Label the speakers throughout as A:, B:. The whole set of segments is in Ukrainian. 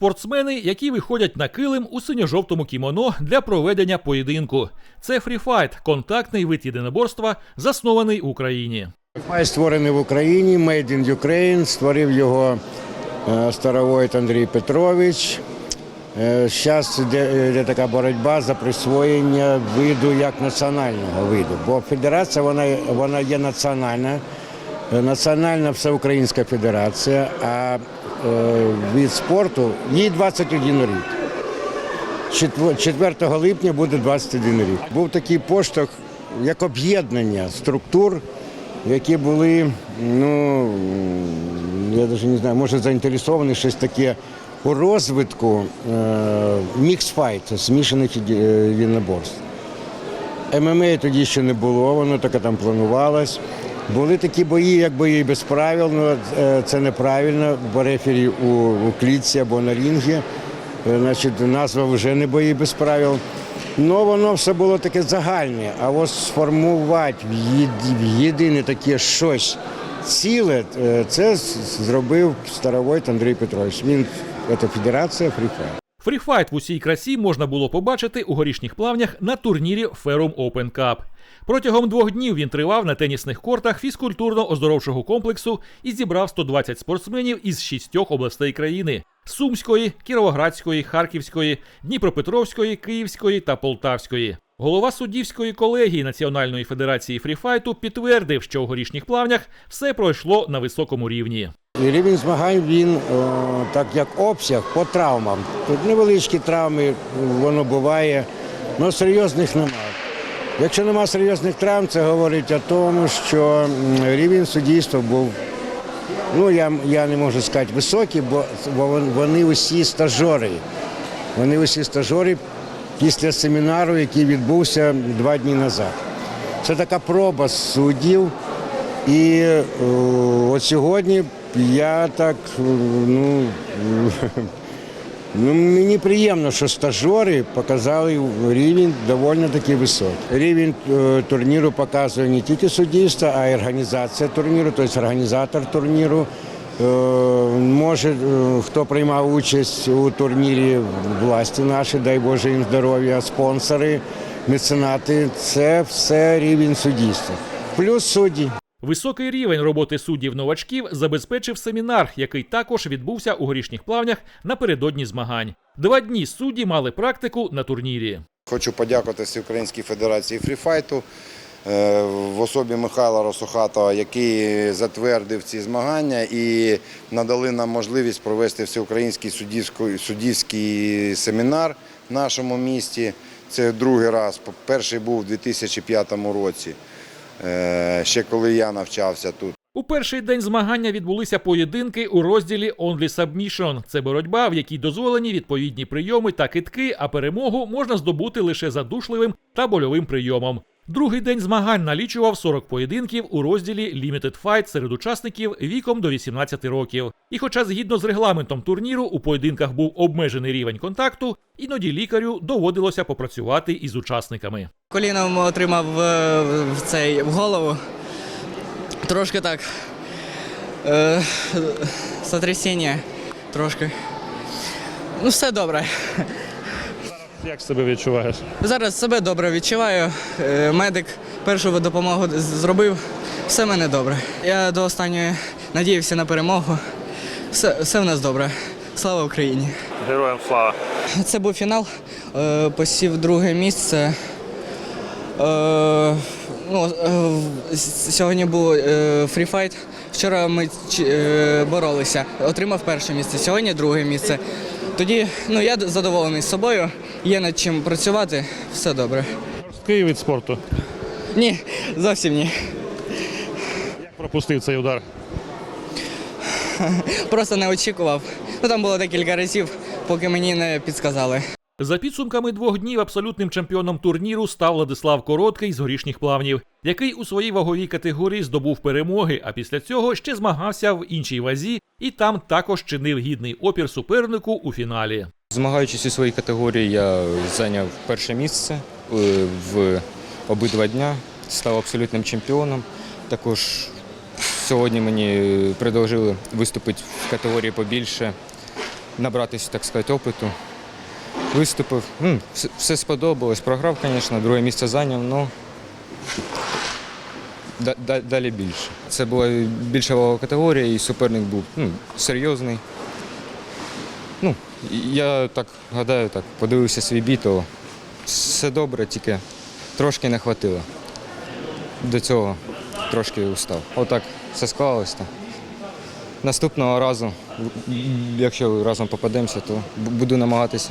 A: Спортсмени, які виходять на килим у синьо-жовтому кімоно для проведення поєдинку. Це фріфайт, контактний вид єдиноборства, заснований в Україні.
B: Май створений в Україні, Made in Ukraine, створив його е, старовойт Андрій Петрович. Зараз йде, йде така боротьба за присвоєння виду як національного виду. Бо федерація вона, вона є національна, е, національна всеукраїнська федерація, а е, від спорту їй 21 рік. 4 липня буде 21 рік. Був такий поштовх, як об'єднання структур, які були, ну я навіть не знаю, може заінтересовані щось таке у розвитку міксфайт, змішаних е, вільноборств. ММА тоді ще не було, воно таке там планувалось. Були такі бої, як бої без правил, але це неправильно, бо рефері у, клітці або на рінгі. Е, Значить, назва вже не бої без правил. Ну, воно все було таке загальне. А ось сформувати в єдине таке щось ціле, е, це зробив старовойт Андрій Петрович. Він це федерація фріфайт.
A: Фріфайт в усій красі можна було побачити у горішніх плавнях на турнірі Ferrum Open Cup. Протягом двох днів він тривав на тенісних кортах фізкультурно-оздоровчого комплексу і зібрав 120 спортсменів із шістьох областей країни: Сумської, Кіровоградської, Харківської, Дніпропетровської, Київської та Полтавської. Голова суддівської колегії Національної федерації фріфайту підтвердив, що у горішніх плавнях все пройшло на високому рівні.
B: І рівень змагань він е, так як обсяг по травмам. Тут невеличкі травми, воно буває, але серйозних немає. Якщо немає серйозних травм, це говорить о тому, що рівень суддівства був, ну я, я не можу сказати високий, бо бо вони усі стажори. Вони усі стажори після семінару, який відбувся два дні назад. Це така проба суддів. І е, от сьогодні я так, ну, ну мені приємно, що стажери показали рівень доволі таки високий. Рівень е, турніру показує не тільки суддівство, а й організація турніру, тобто організатор турніру. Е, Може, е, хто приймав участь у турнірі власті наші, дай Боже їм здоров'я, спонсори, меценати це все рівень суддівства. Плюс судді.
A: Високий рівень роботи суддів новачків забезпечив семінар, який також відбувся у горішніх плавнях напередодні змагань. Два дні судді мали практику на турнірі.
C: Хочу подякувати Всеукраїнській Федерації фріфайту е, в особі Михайла Росухатова, який затвердив ці змагання і надали нам можливість провести всеукраїнський суддівський, суддівський семінар в нашому місті. Це другий раз. Перший був у 2005 році, ще коли я навчався тут.
A: У перший день змагання відбулися поєдинки у розділі Only Submission. Це боротьба, в якій дозволені відповідні прийоми та китки, а перемогу можна здобути лише задушливим та больовим прийомом. Другий день змагань налічував 40 поєдинків у розділі Limited Fight серед учасників віком до 18 років. І хоча згідно з регламентом турніру у поєдинках був обмежений рівень контакту, іноді лікарю доводилося попрацювати із учасниками.
D: Коліном отримав е, в цей в голову. Трошки так. Е, сотрясіння трошки. Ну, все добре.
E: Як себе відчуваєш?
D: Зараз себе добре відчуваю. Е, медик першу допомогу зробив. Все в мене добре. Я до останньої надіявся на перемогу. Все, все в нас добре. Слава Україні!
E: Героям слава.
D: Це був фінал. Е, Посів друге місце. Е, Ну, е, сьогодні був е, фріфайт. Вчора ми е, боролися. Отримав перше місце, сьогодні друге місце. Тоді ну, я задоволений з собою, є над чим працювати, все добре.
E: Жорсткий від спорту.
D: Ні, зовсім ні.
E: Як пропустив цей удар?
D: Просто не очікував. Ну, там було декілька разів, поки мені не підсказали.
A: За підсумками двох днів абсолютним чемпіоном турніру став Владислав Короткий з горішніх плавнів, який у своїй ваговій категорії здобув перемоги, а після цього ще змагався в іншій вазі і там також чинив гідний опір супернику у фіналі.
F: Змагаючись у своїй категорії, я зайняв перше місце е, в обидва дня, став абсолютним чемпіоном. Також сьогодні мені предложили виступити в категорії побільше. набратися, так сказати, опиту. Виступив. Ну, все, сподобалось. Програв, звісно, друге місце зайняв, але да, да, далі більше. Це була більша вагова категорія, і суперник був ну, серйозний. Ну, я так гадаю, так, подивився свій бій, то все добре, тільки трошки не хватило. До цього трошки устав. Отак все склалося. Наступного разу, якщо разом попадемося, то буду намагатися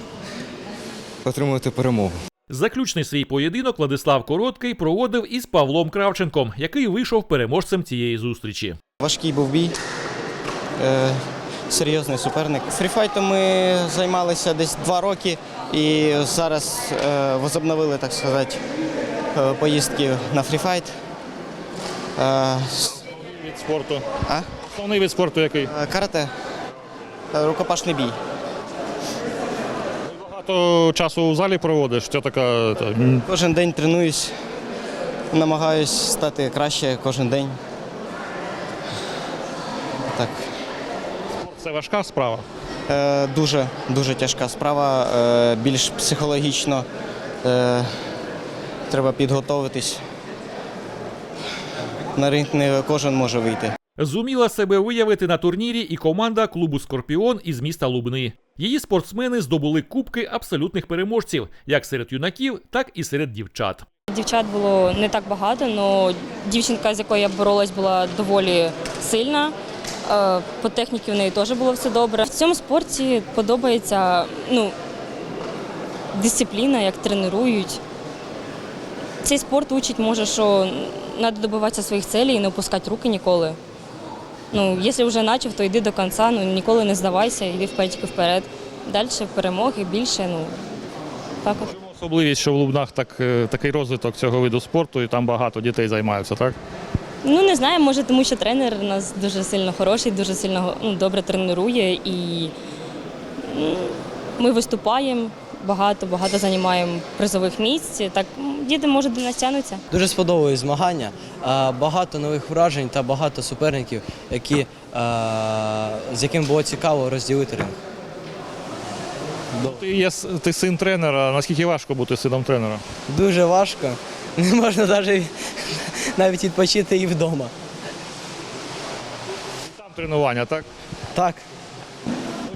F: отримувати перемогу.
A: Заключний свій поєдинок Владислав Короткий проводив із Павлом Кравченком, який вийшов переможцем цієї зустрічі.
G: Важкий був бій, е, серйозний суперник. Фріфайтом ми займалися десь два роки і зараз е, возобновили, так сказати, е, поїздки на фріфайт. Е, с-
E: Від спорту.
G: а?
E: Основний від спорту який?
G: Е, Карате, Е, рукопашний бій.
E: Багато часу у залі проводиш. Це така. та,
G: Кожен день тренуюсь, намагаюсь стати краще кожен день. Так.
E: Це важка справа.
G: Е, дуже, дуже тяжка справа, е, більш психологічно. Е, треба підготовитись. На ринг не кожен може вийти.
A: Зуміла себе виявити на турнірі і команда клубу Скорпіон із міста Лубни. Її спортсмени здобули кубки абсолютних переможців як серед юнаків, так і серед дівчат.
H: Дівчат було не так багато, але дівчинка, з якою я боролась, була доволі сильна. Е, По техніці в неї теж було все добре. В цьому спорті подобається ну, дисципліна, як тренують. Цей спорт учить, може, що треба добиватися своїх цілей і не опускати руки ніколи. Ну, якщо вже почав, то йди до кінця, ну, ніколи не здавайся, йди вперед, тільки вперед. Далі перемоги більше. Ну, так от.
E: Особливість, що в Лубнах так, е, такий розвиток цього виду спорту, і там багато дітей займаються, так?
H: Ну не знаю, може, тому що тренер у нас дуже сильно хороший, дуже сильно ну, добре тренує і м, ми виступаємо багато, багато займаємо призових місць. Так діти може до нас тягнуться.
I: Дуже сподобались змагання. Багато нових вражень та багато суперників, які, з яким було цікаво розділити ринг.
E: Ти є ти син тренера. Наскільки важко бути сином тренера?
I: Дуже важко. Не можна навіть, навіть відпочити і вдома.
E: Там тренування, так?
I: Так.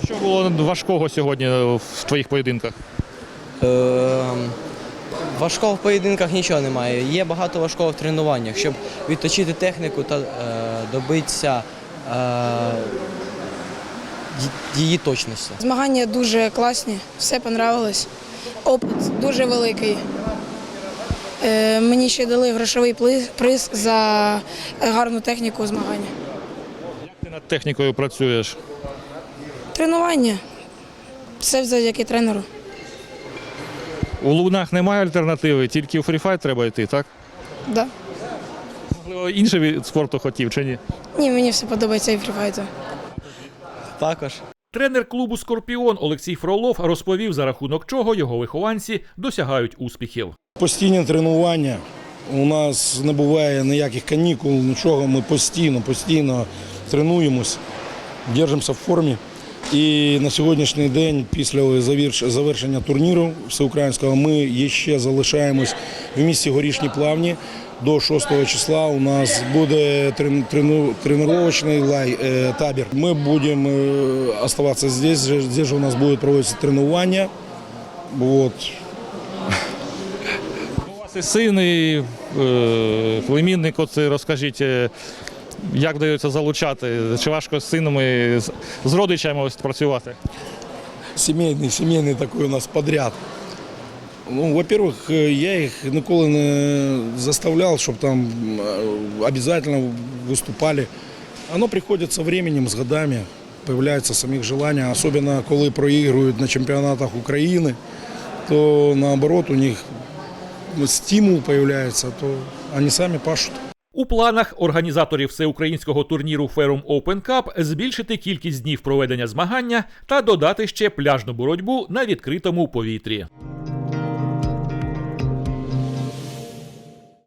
E: Що було важкого сьогодні в твоїх поєдинках?
I: Е, важкого в поєдинках нічого немає. Є багато важкого в тренуваннях, щоб відточити техніку та е, добитися е, її точності.
J: Змагання дуже класні, все понравилось. Опит дуже великий. Е, Мені ще дали грошовий приз за гарну техніку змагання.
E: Як ти над технікою працюєш?
J: Тренування. Все завдяки тренеру.
E: У Лубнах немає альтернативи, тільки у фріфайт треба йти, так?
J: Да.
E: Можливо, інший від спорту хотів чи ні?
J: Ні, мені все подобається і фріфайту.
I: Також.
A: Тренер клубу Скорпіон Олексій Фролов розповів, за рахунок чого його вихованці досягають успіхів.
K: Постійні тренування. У нас не буває ніяких канікул, нічого. Ми постійно, постійно тренуємось, держимося в формі. І на сьогоднішній день, після завершення турніру всеукраїнського, ми ще залишаємось в місті Горішні Плавні. До 6 числа у нас буде трен- тренувальний е, табір. Ми будемо е, оставатися здесь. Здесь же у нас будуть проводитися тренування. Вот.
E: У вас і син, і е, племінник, оце розкажіть, як вдається залучати? Чи важко з сином і з, з родичами ось працювати?
K: Сімейний, сімейний такий у нас подряд. Ну, во-первых, е, я їх ніколи не заставляв, щоб там е, обязательно виступали. Оно приходит со временем, с годами, появляется самих желания, особенно коли проигрывают на чемпионатах України, то наоборот у них стимул появляется, то они сами пашут.
A: У планах організаторів всеукраїнського турніру Ferrum Open Cup збільшити кількість днів проведення змагання та додати ще пляжну боротьбу на відкритому повітрі.